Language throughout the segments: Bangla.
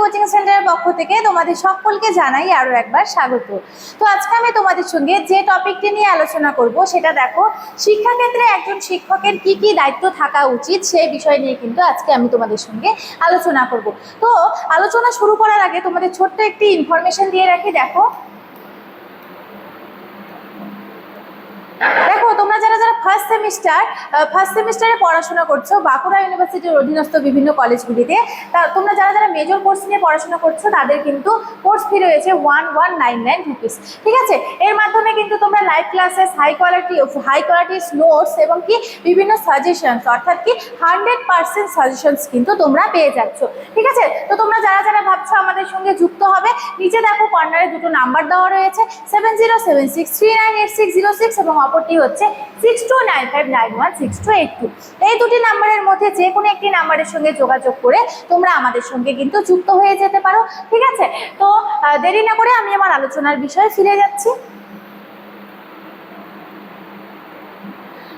কোচিং সেন্টারের পক্ষ থেকে তোমাদের সকলকে জানাই আরও একবার স্বাগত। তো আজকে আমি তোমাদের সঙ্গে যে টপিকটি নিয়ে আলোচনা করব, সেটা দেখো, শিক্ষাক্ষেত্রে একজন শিক্ষকের কি কি দায়িত্ব থাকা উচিত সেই বিষয় নিয়ে কিন্তু আজকে আমি তোমাদের সঙ্গে আলোচনা করব। তো আলোচনা শুরু করার আগে তোমাদের ছোট্ট একটি ইনফরমেশন দিয়ে রাখি, দেখো তোমরা যারা যারা ফার্স্ট সেমিস্টার ফার্স্ট সেমিস্টারে পড়াশোনা করছ। বাঁকুড়া ইউনিভার্সিটির অধীনস্থ বিভিন্ন কলেজগুলিতে। তা তোমরা যারা যারা মেজর কোর্স নিয়ে পড়াশোনা করছ, তাদের কিন্তু কোর্স ফি রয়েছে one one nine nine rupees ঠিক আছে? এর মাধ্যমে কিন্তু তোমরা live classes high quality high qualities notes এবং কি বিভিন্ন সাজেশনস অর্থাৎ কি হান্ড্রেড পার্সেন্ট সাজেশনস কিন্তু তোমরা পেয়ে যাচ্ছ। ঠিক আছে? তো তোমরা যারা যারা ভাবছ আমাদের সঙ্গে যুক্ত হবে, নিচে দেখো কর্নারে দুটো নাম্বার দেওয়া রয়েছে seven zero seven six three nine eight six zero six এবং অপরটি হচ্ছে six two nine five nine one six two eight two. এই দুটি নাম্বারের মধ্যে যে কোনো একটি নাম্বারের সঙ্গে যোগাযোগ করে তোমরা আমাদের সঙ্গে কিন্তু যুক্ত হয়ে যেতে পারো, ঠিক আছে? তো দেরি না করে আমি আমার আলোচনার বিষয়ে ফিরে যাচ্ছি।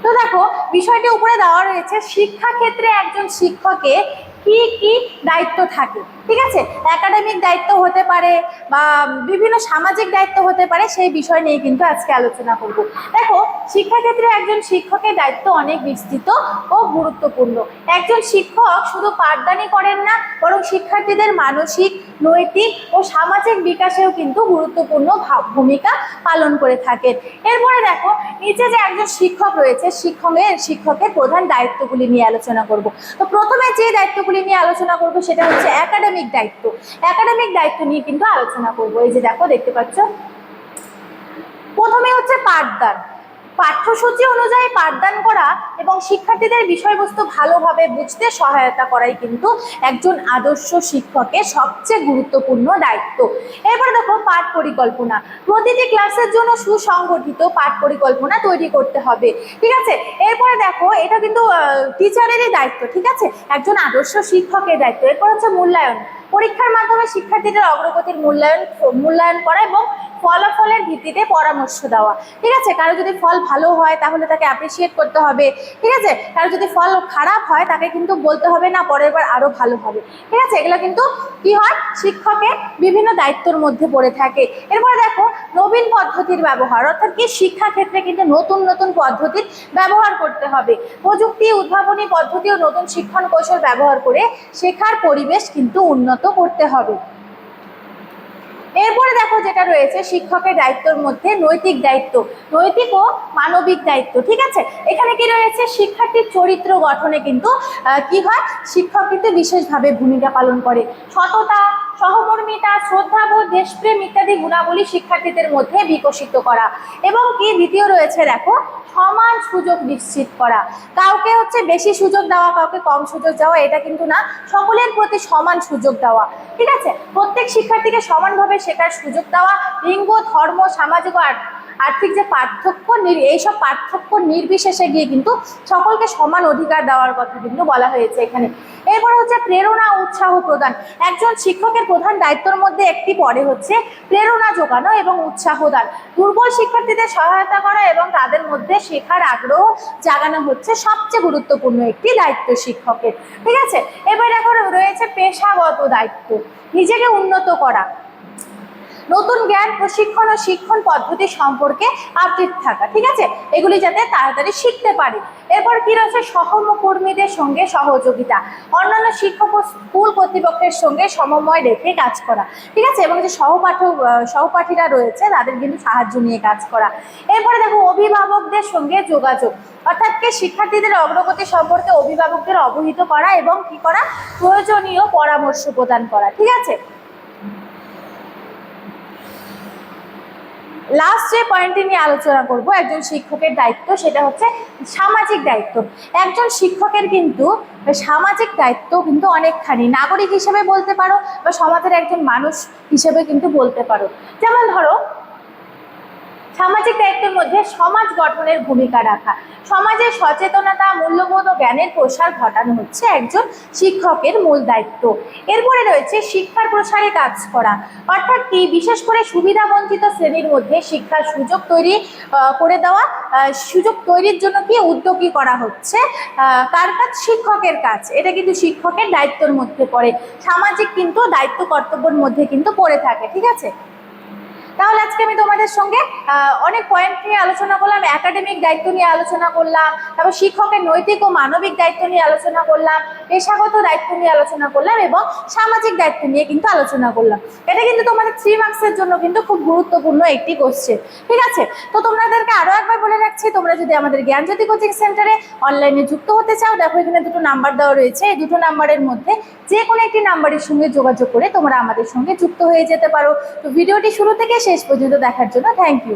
তো দেখো, বিষয়টি উপরে দেওয়া রয়েছে, শিক্ষাক্ষেত্রে একজন শিক্ষকের কি কি দায়িত্ব থাকে? ঠিক আছে? একাডেমিক দায়িত্ব হতে পারে বা বিভিন্ন সামাজিক দায়িত্ব হতে পারে, সেই বিষয় নিয়ে কিন্তু আজকে আলোচনা করব। দেখো, শিক্ষাক্ষেত্রে একজন শিক্ষকের দায়িত্ব অনেক বিস্তৃত ও গুরুত্বপূর্ণ। একজন শিক্ষক শুধু পাঠদানই করেন না, বরং শিক্ষার্থীদের মানসিক, নৈতিক ও সামাজিক বিকাশেও কিন্তু গুরুত্বপূর্ণ ভূমিকা পালন করে থাকেন। এরপরে দেখো, নিচে যে একজন শিক্ষক রয়েছে শিক্ষকের শিক্ষকের প্রধান দায়িত্বগুলি নিয়ে আলোচনা করব। তো প্রথমে যে দায়িত্বগুলি নিয়ে আলোচনা করব, সেটা হচ্ছে একাডেমিক দায়িত্ব। একাডেমিক দায়িত্ব নিয়ে কিন্তু আলোচনা করব। এই যে দেখো, দেখতে পাচ্ছ? প্রথমে হচ্ছে পাঠদান। পাঠ্যসূচি অনুযায়ী পাঠদান করা এবং শিক্ষার্থীদের বিষয়বস্তু ভালোভাবে বুঝতে সহায়তা করাই কিন্তু একজন আদর্শ শিক্ষকের সবচেয়ে গুরুত্বপূর্ণ দায়িত্ব। এবার দেখো পাঠ পরিকল্পনা। প্রতিটি ক্লাসের জন্য সুসংগঠিত পাঠ পরিকল্পনা তৈরি করতে হবে, ঠিক আছে? এরপরে দেখো, এটা কিন্তু টিচারেরই দায়িত্ব, ঠিক আছে? একজন আদর্শ শিক্ষকের দায়িত্ব। এরপর হচ্ছে মূল্যায়ন। পরীক্ষার মাধ্যমে শিক্ষার্থীদের অগ্রগতির মূল্যায়ন মূল্যায়ন করা এবং ফলাফলের ভিত্তিতে পরামর্শ দেওয়া। ঠিক আছে? কারও যদি ফল ভালো হয়, তাহলে তাকে অ্যাপ্রিসিয়েট করতে হবে। ঠিক আছে? কারও যদি ফল খারাপ হয়, তাকে কিন্তু বলতে হবে, না, পরের বার আরও ভালো হবে। ঠিক আছে? এগুলো কিন্তু কি হয়? শিক্ষকের বিভিন্ন দায়িত্বর মধ্যে পড়ে থাকে। এরপরে দেখো, নবীন পদ্ধতির ব্যবহার, অর্থাৎ কি? শিক্ষাক্ষেত্রে কিন্তু নতুন নতুন পদ্ধতির ব্যবহার করতে হবে। প্রযুক্তি, উদ্ভাবনী পদ্ধতি ও নতুন শিক্ষণ কৌশল ব্যবহার করে শেখার পরিবেশ কিন্তু উন্নত করতে হবে। এরপরে দেখো যেটা রয়েছে, শিক্ষকের দায়িত্বের মধ্যে নৈতিক দায়িত্ব। নৈতিক ও মানবিক দায়িত্ব, ঠিক আছে? এখানে কি রয়েছে? শিক্ষার্থীর চরিত্র গঠনে কিন্তু কি হয়? শিক্ষক কিন্তু বিশেষভাবে ভূমিকা পালন করে। সততা সহমর্মিতা শ্রদ্ধাবোধ, দেশপ্রেম ইত্যাদি গুণাবলী শিক্ষার্থীদের মধ্যে বিকশিত করা এবং কি দ্বিতীয় রয়েছে দেখো, সমান সুযোগ নিশ্চিত করা। কাউকে হচ্ছে বেশি সুযোগ দেওয়া, কাউকে কম সুযোগ দেওয়া, এটা কিন্তু না, সকলের প্রতি সমান সুযোগ দেওয়া। ঠিক আছে? প্রত্যেক শিক্ষার্থীকে সমানভাবে শেখার সুযোগ দেওয়া, লিঙ্গ, ধর্ম, সামাজিক আর- আর্থিক যে পার্থক্য এইসব পার্থক্য নির্বিশেষে গিয়ে কিন্তু সকলকে সমান অধিকার দেওয়ার কথা কিন্তু বলা হয়েছে এখানে। এরপর হচ্ছে প্রেরণা উৎসাহ প্রদান। একজন শিক্ষকের প্রধান দায়িত্বর মধ্যে একটি পরে হচ্ছে প্রেরণা যোগানো এবং উৎসাহ দান। দুর্বল শিক্ষার্থীদের সহায়তা করা এবং তাদের মধ্যে শেখার আগ্রহ জাগানো হচ্ছে সবচেয়ে গুরুত্বপূর্ণ একটি দায়িত্ব শিক্ষকের। ঠিক আছে? এবার এখন রয়েছে পেশাগত দায়িত্ব। নিজেকে উন্নত করা। নতুন জ্ঞান, প্রশিক্ষণ ও শিক্ষণ পদ্ধতি সম্পর্কে আপডেট থাকা, ঠিক আছে? এগুলি যাতে তাড়াতাড়ি শিখতে পারে। এরপর কি রয়েছে? সহকর্মীদের সঙ্গে সহযোগিতা। অন্যান্য শিক্ষক ও স্কুল কর্তৃপক্ষের সঙ্গে সমন্বয় রেখে কাজ করা, ঠিক আছে? এবং যে সহপাঠ সহপাঠীরা রয়েছে, তাদের কিন্তু সাহায্য নিয়ে কাজ করা। এরপরে দেখো, অভিভাবকদের সঙ্গে যোগাযোগ। অর্থাৎ কি? শিক্ষার্থীদের অগ্রগতি সম্পর্কে অভিভাবকদের অবহিত করা এবং কি করা? প্রয়োজনীয় পরামর্শ প্রদান করা, ঠিক আছে? লাস্ট যে পয়েন্টটি নিয়ে আলোচনা করব, একজন শিক্ষকের দায়িত্ব সেটা হচ্ছে সামাজিক দায়িত্ব। একজন শিক্ষকের কিন্তু সামাজিক দায়িত্ব কিন্তু অনেকখানি। নাগরিক হিসেবে বলতে পারো বা সমাজের একজন মানুষ হিসেবে কিন্তু বলতে পারো। যেমন ধরো সামাজিক দায়িত্বের মধ্যে সমাজ গঠনের ভূমিকা রাখা। সমাজে সচেতনতা, মূল্যবোধ ও জ্ঞানের প্রসার ঘটানো হচ্ছে একজন শিক্ষকের মূল দায়িত্ব। এরপরে রয়েছে শিক্ষার প্রসারে কাজ করা। অর্থাৎ কি? বিশেষ করে সুবিধা বঞ্চিত শ্রেণির মধ্যে শিক্ষার সুযোগ তৈরি করে দেওয়া সুযোগ তৈরির জন্য কি উদ্যোগী করা হচ্ছে? কার কাজ? শিক্ষকের কাজ। এটা কিন্তু শিক্ষকের দায়িত্বের মধ্যে পড়ে। সামাজিক কিন্তু দায়িত্ব কর্তব্যের মধ্যে কিন্তু পড়ে থাকে। ঠিক আছে? আমি তোমাদের সঙ্গে অনেক পয়েন্ট নিয়ে আলোচনা করলাম একাডেমিক দায়িত্ব নিয়ে আলোচনা করলাম, তারপর শিক্ষকের নৈতিক ও মানবিক দায়িত্ব নিয়ে আলোচনা করলাম, পেশাগত দায়িত্ব নিয়ে আলোচনা করলাম এবং সামাজিক দায়িত্ব নিয়ে কিন্তু আলোচনা করলাম। এটা কিন্তু তোমাদের থ্রি মার্কসের জন্য কিন্তু খুব গুরুত্বপূর্ণ একটি কোশ্চেন ঠিক আছে? তো তোমাদেরকে আরও একবার বলে রাখছি, তোমরা যদি আমাদের জ্ঞানজ্যোতি কোচিং সেন্টারে অনলাইনে যুক্ত হতে চাও, দেখো এখানে দুটো নাম্বার দেওয়া রয়েছে, এই দুটো নাম্বারের মধ্যে যে কোনো একটি নাম্বারের সঙ্গে যোগাযোগ করে তোমরা আমাদের সঙ্গে যুক্ত হয়ে যেতে পারো। তো ভিডিওটি শুরু থেকে শেষ পর্যন্ত দেখার জন্য থ্যাংক ইউ